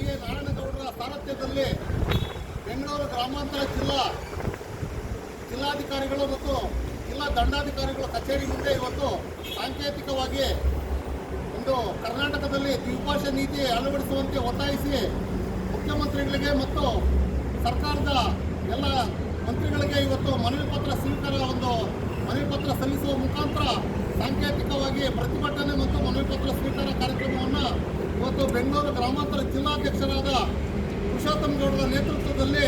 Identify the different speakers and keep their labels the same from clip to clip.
Speaker 1: T A ನಾರಾಯಣಗೌಡರ ಸಾರಥ್ಯದಲ್ಲಿ ಬೆಂಗಳೂರು ಗ್ರಾಮಾಂತರ ಜಿಲ್ಲಾ ಜಿಲ್ಲಾಧಿಕಾರಿಗಳು ಮತ್ತು ಜಿಲ್ಲಾ ದಂಡಾಧಿಕಾರಿಗಳ ಕಚೇರಿ ಮುಂದೆ ಇವತ್ತು ಸಾಂಕೇತಿಕವಾಗಿ ಒಂದು ಕರ್ನಾಟಕದಲ್ಲಿ ದ್ವಿಭಾಷಾ ನೀತಿ ಅಳವಡಿಸುವಂತೆ ಒತ್ತಾಯಿಸಿ ಮುಖ್ಯಮಂತ್ರಿಗಳಿಗೆ ಮತ್ತು ಸರ್ಕಾರದ ಎಲ್ಲ ಮಂತ್ರಿಗಳಿಗೆ ಇವತ್ತು ಮನವಿ ಪತ್ರ ಸ್ವೀಕಾರ ಒಂದು ಮನವಿ ಪತ್ರ ಸಲ್ಲಿಸುವ ಮುಖಾಂತರ ಸಾಂಕೇತಿಕವಾಗಿ ಪ್ರತಿಭಟನೆ ಮತ್ತು ಮನವಿ ಪತ್ರ ಸ್ವೀಕಾರ ಕಾರ್ಯಕ್ರಮವನ್ನು ಇವತ್ತು ಬೆಂಗಳೂರು ಗ್ರಾಮಾಂತರ ಜಿಲ್ಲಾಧ್ಯಕ್ಷರಾದ ಪುರುಷೋತ್ತಮ ಗೌಡರ ನೇತೃತ್ವದಲ್ಲಿ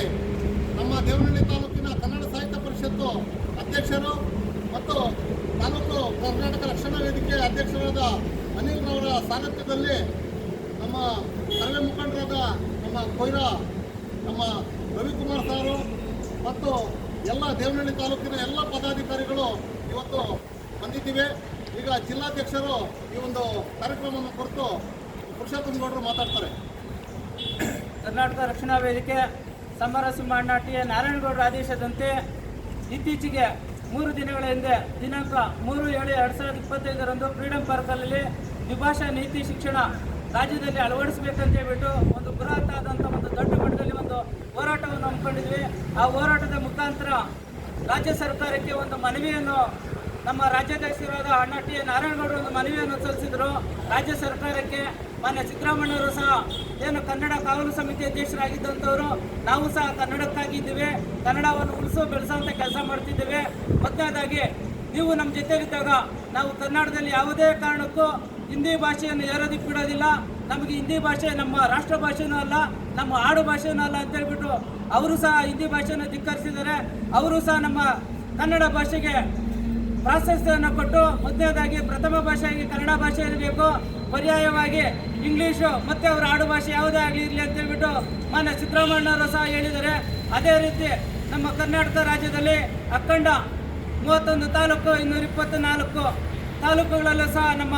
Speaker 1: ನಮ್ಮ ದೇವನಹಳ್ಳಿ ತಾಲೂಕಿನ ಕನ್ನಡ ಸಾಹಿತ್ಯ ಪರಿಷತ್ತು ಅಧ್ಯಕ್ಷರು ಮತ್ತು ತಾಲೂಕು ಕರ್ನಾಟಕ ರಕ್ಷಣಾ ವೇದಿಕೆ ಅಧ್ಯಕ್ಷರಾದ ಅನಿಲ್ ಅವರ ನಮ್ಮ ಸರ್ವೆ ಮುಖಂಡರಾದ ನಮ್ಮ ಕೊಯ್ರಾ, ನಮ್ಮ ರವಿಕುಮಾರ್ ಸಾರು ಮತ್ತು ಎಲ್ಲ ದೇವನಹಳ್ಳಿ ತಾಲೂಕಿನ ಎಲ್ಲ ಪದಾಧಿಕಾರಿಗಳು ಇವತ್ತು ಬಂದಿದ್ದೀವಿ. ಈಗ ಜಿಲ್ಲಾಧ್ಯಕ್ಷರು ಈ ಒಂದು ಕಾರ್ಯಕ್ರಮವನ್ನು ಕುರಿತು ಪುರುಷೋತ್ತಮ ಗೌಡರು ಮಾತಾಡ್ತಾರೆ.
Speaker 2: ಕರ್ನಾಟಕ ರಕ್ಷಣಾ ವೇದಿಕೆ ಸಮರ ಸಿಂಹಣ್ಣ ಟಿ ಎ ನಾರಾಯಣಗೌಡರ ಆದೇಶದಂತೆ ಇತ್ತೀಚೆಗೆ ಮೂರು ದಿನಗಳ ಹಿಂದೆ ದಿನಾಂಕ ಮೂರು ಏಳು ಎರಡು ಸಾವಿರದ ಇಪ್ಪತ್ತೈದರಂದು ಫ್ರೀಡಂ ಪಾರ್ಕಲ್ಲಿ ದ್ವಿಭಾಷಾ ನೀತಿ ಶಿಕ್ಷಣ ರಾಜ್ಯದಲ್ಲಿ ಅಳವಡಿಸಬೇಕಂತ ಹೇಳ್ಬಿಟ್ಟು ಒಂದು ಬೃಹತ್ ಆದಂಥ ಒಂದು ದೊಡ್ಡ ಮಟ್ಟದಲ್ಲಿ ಒಂದು ಹೋರಾಟವನ್ನು ಹಮ್ಮಿಕೊಂಡಿದ್ವಿ. ಆ ಹೋರಾಟದ ಮುಖಾಂತರ ರಾಜ್ಯ ಸರ್ಕಾರಕ್ಕೆ ಒಂದು ಮನವಿಯನ್ನು ನಮ್ಮ ರಾಜ್ಯಾಧ್ಯಕ್ಷರಾದ ಅಣ್ಣ ಟಿ ನಾರಾಯಣಗೌಡರು ಒಂದು ಮನವಿಯನ್ನು ಸಲ್ಲಿಸಿದರು. ರಾಜ್ಯ ಸರ್ಕಾರಕ್ಕೆ ಮಾನ್ಯ ಸಿದ್ದರಾಮಯ್ಯವರು ಸಹ ಏನು ಕನ್ನಡ ಕಾನೂನು ಸಮಿತಿ ಅಧ್ಯಕ್ಷರಾಗಿದ್ದಂಥವರು, ನಾವು ಸಹ ಕನ್ನಡಕ್ಕಾಗಿದ್ದೇವೆ ಕನ್ನಡವನ್ನು ಉಳಿಸೋ, ಬೆಳೆಸೋಂಥ ಕೆಲಸ ಮಾಡ್ತಿದ್ದೇವೆ. ಮೊದಲನೇದಾಗಿ, ನೀವು ನಮ್ಮ ಜೊತೆಗಿದ್ದಾಗ ನಾವು ಕನ್ನಡದಲ್ಲಿ ಯಾವುದೇ ಕಾರಣಕ್ಕೂ ಹಿಂದಿ ಭಾಷೆಯನ್ನು ಏರೋದಕ್ಕೆ ಬಿಡೋದಿಲ್ಲ. ನಮಗೆ ಹಿಂದಿ ಭಾಷೆ ನಮ್ಮ ರಾಷ್ಟ್ರ ಭಾಷೆನೂ ಅಲ್ಲ, ನಮ್ಮ ಆಡು ಭಾಷೆನೂ ಅಲ್ಲ ಅಂತ ಹೇಳ್ಬಿಟ್ಟು ಅವರು ಸಹ ಹಿಂದಿ ಭಾಷೆಯನ್ನು ಧಿಕ್ಕರಿಸಿದ್ದಾರೆ. ಅವರು ಸಹ ನಮ್ಮ ಕನ್ನಡ ಭಾಷೆಗೆ ಪ್ರಾಶಸ್ತ್ಯವನ್ನು ಕೊಟ್ಟು ಮೊದಲನೇದಾಗಿ ಪ್ರಥಮ ಭಾಷೆಯಾಗಿ ಕನ್ನಡ ಭಾಷೆ ಇರಬೇಕು. ಪರ್ಯಾಯವಾಗಿ ಇಂಗ್ಲೀಷು ಮತ್ತು ಅವರ ಆಡು ಭಾಷೆ ಯಾವುದೇ ಆಗಲಿ ಇರಲಿ ಅಂತ ಹೇಳ್ಬಿಟ್ಟು ಮಾನ್ಯ ಸಿದ್ದರಾಮಣ್ಣವರು ಸಹ ಹೇಳಿದ್ದಾರೆ. ಅದೇ ರೀತಿ ನಮ್ಮ ಕರ್ನಾಟಕ ರಾಜ್ಯದಲ್ಲಿ ಅಖಂಡ ಮೂವತ್ತೊಂದು ತಾಲೂಕು, ಇನ್ನೂರ ಇಪ್ಪತ್ತು ನಾಲ್ಕು ತಾಲೂಕುಗಳಲ್ಲೂ ಸಹ ನಮ್ಮ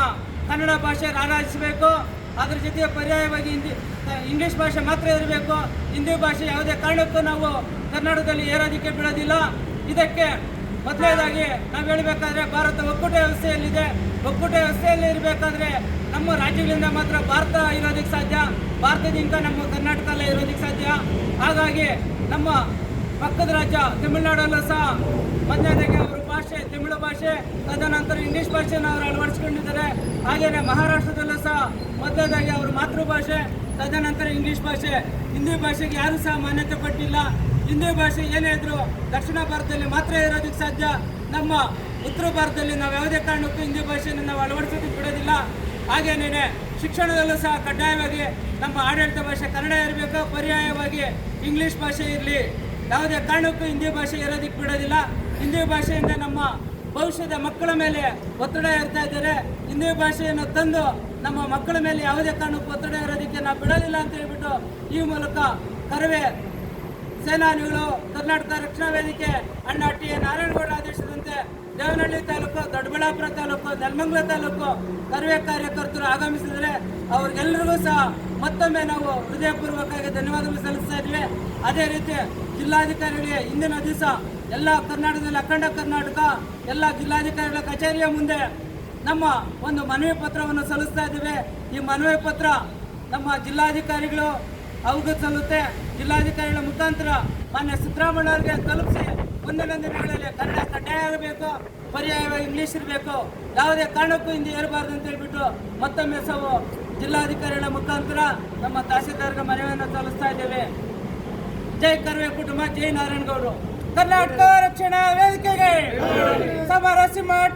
Speaker 2: ಕನ್ನಡ ಭಾಷೆ ರಾರಾಜಿಸಬೇಕು. ಅದರ ಜೊತೆ ಪರ್ಯಾಯವಾಗಿ ಹಿಂದಿ, ಇಂಗ್ಲೀಷ್ ಭಾಷೆ ಮಾತ್ರ ಇರಬೇಕು. ಹಿಂದಿ ಭಾಷೆ ಯಾವುದೇ ಕಾರಣಕ್ಕೂ ನಾವು ಕರ್ನಾಟಕದಲ್ಲಿ ಏರೋದಕ್ಕೆ ಬಿಡೋದಿಲ್ಲ. ಇದಕ್ಕೆ ಮೊದಲನೇದಾಗಿ ನಾವು ಹೇಳಬೇಕಾದ್ರೆ ಭಾರತ ಒಕ್ಕೂಟ ವ್ಯವಸ್ಥೆಯಲ್ಲಿದೆ. ಒಕ್ಕೂಟ ವ್ಯವಸ್ಥೆಯಲ್ಲಿ ಇರಬೇಕಾದ್ರೆ ನಮ್ಮ ರಾಜ್ಯಗಳಿಂದ ಮಾತ್ರ ಭಾರತ ಇರೋದಕ್ಕೆ ಸಾಧ್ಯ. ಭಾರತದಿಂದ ನಮ್ಮ ಕರ್ನಾಟಕದಲ್ಲೇ ಇರೋದಕ್ಕೆ ಸಾಧ್ಯ. ಹಾಗಾಗಿ ನಮ್ಮ ಪಕ್ಕದ ರಾಜ್ಯ ತಮಿಳುನಾಡಲ್ಲೂ ಸಹ ಮೊದಲನೇದಾಗಿ ಅವರು ಭಾಷೆ, ತಮಿಳು ಭಾಷೆ, ತದನಂತರ ಇಂಗ್ಲೀಷ್ ಭಾಷೆಯನ್ನು ಅವರು ಅಳವಡಿಸ್ಕೊಂಡಿದ್ದಾರೆ. ಹಾಗೆಯೇ ಮಹಾರಾಷ್ಟ್ರದಲ್ಲೂ ಸಹ ಮೊದಲನೇದಾಗಿ ಅವರು ಮಾತೃಭಾಷೆ, ತದನಂತರ ಇಂಗ್ಲೀಷ್ ಭಾಷೆ. ಹಿಂದಿ ಭಾಷೆಗೆ ಯಾರೂ ಸಹ ಮಾನ್ಯತೆ ಕೊಟ್ಟಿಲ್ಲ ಹಿಂದಿ ಭಾಷೆ ಏನೇ ಇದ್ರು ದಕ್ಷಿಣ ಭಾರತದಲ್ಲಿ ಮಾತ್ರ ಇರೋದಕ್ಕೆ ಸಾಧ್ಯ. ನಮ್ಮ ಉತ್ತರ ಭಾರತದಲ್ಲಿ ನಾವು ಯಾವುದೇ ಕಾರಣಕ್ಕೂ ಹಿಂದಿ ಭಾಷೆಯನ್ನು ನಾವು ಅಳವಡಿಸೋದಕ್ಕೆ ಬಿಡೋದಿಲ್ಲ. ಹಾಗೇನೇ ಶಿಕ್ಷಣದಲ್ಲೂ ಸಹ ಕಡ್ಡಾಯವಾಗಿ ನಮ್ಮ ಆಡಳಿತ ಭಾಷೆ ಕನ್ನಡ ಇರಬೇಕು, ಪರ್ಯಾಯವಾಗಿ ಇಂಗ್ಲೀಷ್ ಭಾಷೆ ಇರಲಿ. ಯಾವುದೇ ಕಾರಣಕ್ಕೂ ಹಿಂದಿ ಭಾಷೆ ಇರೋದಕ್ಕೆ ಬಿಡೋದಿಲ್ಲ. ಹಿಂದಿ ಭಾಷೆಯಿಂದ ನಮ್ಮ ಭವಿಷ್ಯದ ಮಕ್ಕಳ ಮೇಲೆ ಒತ್ತಡ ಇರ್ತಾ ಇದ್ದಾರೆ. ಹಿಂದಿ ಭಾಷೆಯನ್ನು ತಂದು ನಮ್ಮ ಮಕ್ಕಳ ಮೇಲೆ ಯಾವುದೇ ಕಾರಣಕ್ಕೂ ಒತ್ತಡ ಇರೋದಕ್ಕೆ ನಾವು ಬಿಡೋದಿಲ್ಲ ಅಂತ ಹೇಳ್ಬಿಟ್ಟು ಈ ಮೂಲಕ ಕರವೇ ಸೇನಾನಿಗಳು ಕರ್ನಾಟಕ ರಕ್ಷಣಾ ವೇದಿಕೆ ಅಣ್ಣ ಟಿ ಎ ನಾರಾಯಣಗೌಡ ಆದೇಶದಂತೆ ದೇವನಹಳ್ಳಿ ತಾಲೂಕು, ದೊಡ್ಡಬಳ್ಳಾಪುರ ತಾಲೂಕು, ನೆಲಮಂಗಲ ತಾಲೂಕು ಸರ್ವೆ ಕಾರ್ಯಕರ್ತರು ಆಗಮಿಸಿದರೆ ಅವ್ರಿಗೆಲ್ಲರಿಗೂ ಸಹ ಮತ್ತೊಮ್ಮೆ ನಾವು ಹೃದಯಪೂರ್ವಕವಾಗಿ ಧನ್ಯವಾದಗಳು ಸಲ್ಲಿಸ್ತಾ ಇದ್ವಿ. ಅದೇ ರೀತಿ ಜಿಲ್ಲಾಧಿಕಾರಿಗಳಿಗೆ ಇಂದಿನ ದಿವಸ ಎಲ್ಲ ಕರ್ನಾಟಕದಲ್ಲಿ ಅಖಂಡ ಕರ್ನಾಟಕ, ಎಲ್ಲ ಜಿಲ್ಲಾಧಿಕಾರಿಗಳ ಕಚೇರಿಯ ಮುಂದೆ ನಮ್ಮ ಒಂದು ಮನವಿ ಪತ್ರವನ್ನು ಸಲ್ಲಿಸ್ತಾ ಇದ್ದೇವೆ. ಈ ಮನವಿ ಪತ್ರ ನಮ್ಮ ಜಿಲ್ಲಾಧಿಕಾರಿಗಳು ಅವರಿಗೆ ಸಲ್ಲುತ್ತೆ. ಜಿಲ್ಲಾಧಿಕಾರಿಗಳ ಮುಖಾಂತರ ಮಾನ್ಯ ಸಿದ್ದರಾಮಯ್ಯ ಅವರಿಗೆ ತಲುಪಿಸಿ ಮುಂದಿನ ದಿನಗಳಲ್ಲಿ ಕನ್ನಡ ಕಡ್ಡಾಯ ಆಗಬೇಕು, ಪರ್ಯಾಯವಾಗಿ ಇಂಗ್ಲೀಷ್ ಇರಬೇಕು. ಯಾವುದೇ ಕಾರಣಕ್ಕೂ ಹಿಂದೆ ಇರಬಾರ್ದು ಅಂತ ಹೇಳ್ಬಿಟ್ಟು ಮತ್ತೊಮ್ಮೆ ಸಾವು ಜಿಲ್ಲಾಧಿಕಾರಿಗಳ ಮುಖಾಂತರ ನಮ್ಮ ತಹಸೀಲ್ದಾರ್ಗೆ ಮನವಿಯನ್ನು ತಲುಪಿಸ್ತಾ ಇದ್ದೇವೆ. ಜೈ ಕರ್ವೆ ಕುಟುಂಬ, ಜೈ ನಾರಾಯಣಗೌಡರು. ಕರ್ನಾಟಕ ರಕ್ಷಣಾ ವೇದಿಕೆಗೆ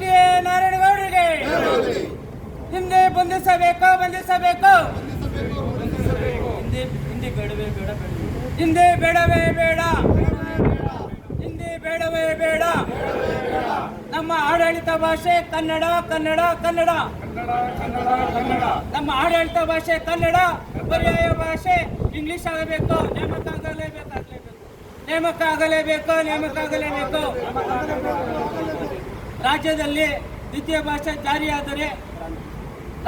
Speaker 2: ಟಿ ಎ ನಾರಾಯಣಗೌಡರಿಗೆ. ಹಿಂದೆ ಬಂಧಿಸಬೇಕು ಬಂಧಿಸಬೇಕು. ಹಿಂದಿ ಬೇಡವೇ ಬೇಡ ಹಿಂದಿ ಬೇಡವೇ ಬೇಡ. ಹಿಂದಿ ಬೇಡವೇ ಬೇಡ. ನಮ್ಮ ಆಡಳಿತ ಭಾಷೆ ಕನ್ನಡ ಕನ್ನಡ ಕನ್ನಡ. ನಮ್ಮ ಆಡಳಿತ ಭಾಷೆ ಕನ್ನಡ, ಪರ್ಯಾಯ ಭಾಷೆ ಇಂಗ್ಲಿಷ್ ಆಗಬೇಕು, ನೇಮಕ ಆಗಲೇಬೇಕು ಆಗಲೇಬೇಕು. ನೇಮಕ ಆಗಲೇಬೇಕು ನೇಮಕ ಆಗಲೇಬೇಕು. ರಾಜ್ಯದಲ್ಲಿ ದ್ವಿತೀಯ ಭಾಷೆ ಜಾರಿಯಾದರೆ,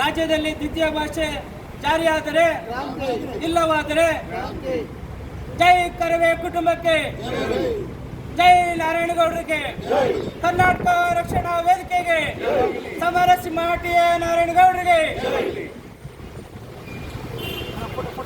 Speaker 2: ರಾಜ್ಯದಲ್ಲಿ ದ್ವಿತೀಯ ಭಾಷೆ ಜಾರಿಯಾದರೆ ಇಲ್ಲವಾದರೆ ಜೈ ಕರವೇ ಕುಟುಂಬಕ್ಕೆ ಜೈ ನಾರಾಯಣಗೌಡರಿಗೆ ಕರ್ನಾಟಕ ರಕ್ಷಣಾ ವೇದಿಕೆಗೆ ಸಮರಸಿ ಎ ನಾರಾಯಣಗೌಡರಿಗೆ